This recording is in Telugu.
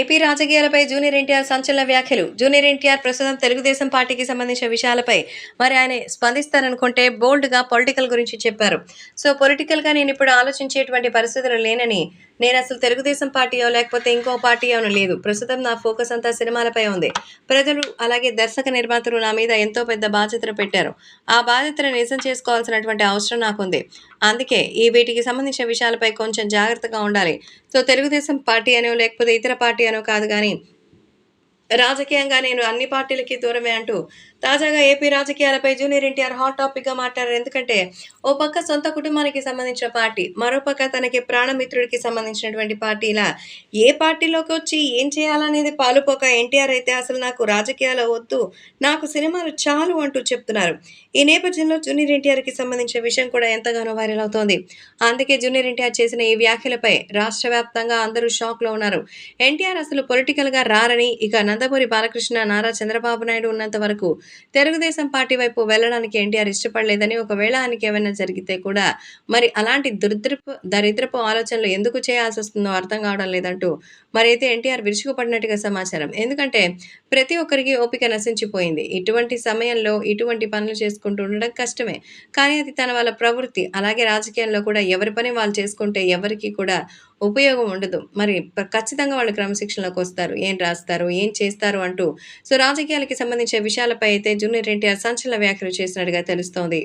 ఏపీ రాజకీయాలపై జూనియర్ ఎన్టీఆర్ సంచలన వ్యాఖ్యలు. జూనియర్ ఎన్టీఆర్ ప్రస్తుతం తెలుగుదేశం పార్టీకి సంబంధించిన విషయాలపై మరి ఆయన స్పందిస్తారనుకుంటే బోల్డ్గా పొలిటికల్ గురించి చెప్పారు. సో పొలిటికల్గా నేను ఇప్పుడు ఆలోచించేటువంటి పరిస్థితులు లేనని నేను అసలు తెలుగుదేశం పార్టీయో లేకపోతే ఇంకో పార్టీయోనో లేదు. ప్రస్తుతం నా ఫోకస్ అంతా సినిమాలపై ఉంది. ప్రజలు అలాగే దర్శక నిర్మాతలు నా మీద ఎంతో పెద్ద బాధ్యతను పెట్టారు. ఆ బాధ్యతను నిజం చేసుకోవాల్సినటువంటి అవసరం నాకుంది. అందుకే ఈ వీటికి సంబంధించిన విషయాలపై కొంచెం జాగ్రత్తగా ఉండాలి. సో తెలుగుదేశం పార్టీ అనో లేకపోతే ఇతర పార్టీ అనో కాదు కానీ రాజకీయంగా నేను అన్ని పార్టీలకి దూరమే అంటూ తాజాగా ఏపీ రాజకీయాలపై జూనియర్ ఎన్టీఆర్ హాట్ టాపిక్గా మాట్లాడారు. ఎందుకంటే ఓ పక్క సొంత కుటుంబానికి సంబంధించిన పార్టీ మరో పక్క తనకి ప్రాణమిత్రుడికి సంబంధించినటువంటి పార్టీలా ఏ పార్టీలోకి వచ్చి ఏం చేయాలనేది పాలుపోక ఎన్టీఆర్ అయితే అసలు నాకు రాజకీయాలు వద్దు నాకు సినిమాలు చాలు అంటూ చెప్తున్నారు. ఈ నేపథ్యంలో జూనియర్ ఎన్టీఆర్కి సంబంధించిన విషయం కూడా ఎంతగానో వైరల్ అవుతోంది. అందుకే జూనియర్ ఎన్టీఆర్ చేసిన ఈ వ్యాఖ్యలపై రాష్ట్ర వ్యాప్తంగా అందరూ షాక్లో ఉన్నారు. ఎన్టీఆర్ అసలు పొలిటికల్గా రారని ఇక నందమూరి బాలకృష్ణ నారా చంద్రబాబు నాయుడు ఉన్నంత వరకు తెలుగుదేశం పార్టీ వైపు వెళ్ళడానికి ఎన్టీఆర్ ఇష్టపడలేదని ఒకవేళ ఆయనకి ఏమైనా జరిగితే కూడా మరి అలాంటి దుర్దృపు దరిద్రపు ఆలోచనలు ఎందుకు చేయాల్సి వస్తుందో అర్థం కావడం లేదంటూ మరి అయితే ఎన్టీఆర్ విరుచుకుపడినట్టుగా సమాచారం. ఎందుకంటే ప్రతి ఒక్కరికి ఓపిక నశించిపోయింది. ఇటువంటి సమయంలో ఇటువంటి పనులు చేసుకుంటూ ఉండడం కష్టమే. కానీ అది తన వాళ్ళ ప్రవృత్తి. అలాగే రాజకీయాల్లో కూడా ఎవరి పని వాళ్ళు చేసుకుంటే ఎవరికి కూడా ఉపయోగం ఉండదు. మరి ఖచ్చితంగా వాళ్ళు క్రమశిక్షణలోకి వస్తారు. ఏం రాస్తారు? ఏం చేస్తారు అంటూ. సో రాజకీయాలకి సంబంధించిన విషయాలపై అయితే జూనియర్ ఎన్టీఆర్ సంచలన వ్యాఖ్యలు చేసినట్టుగా తెలుస్తోంది.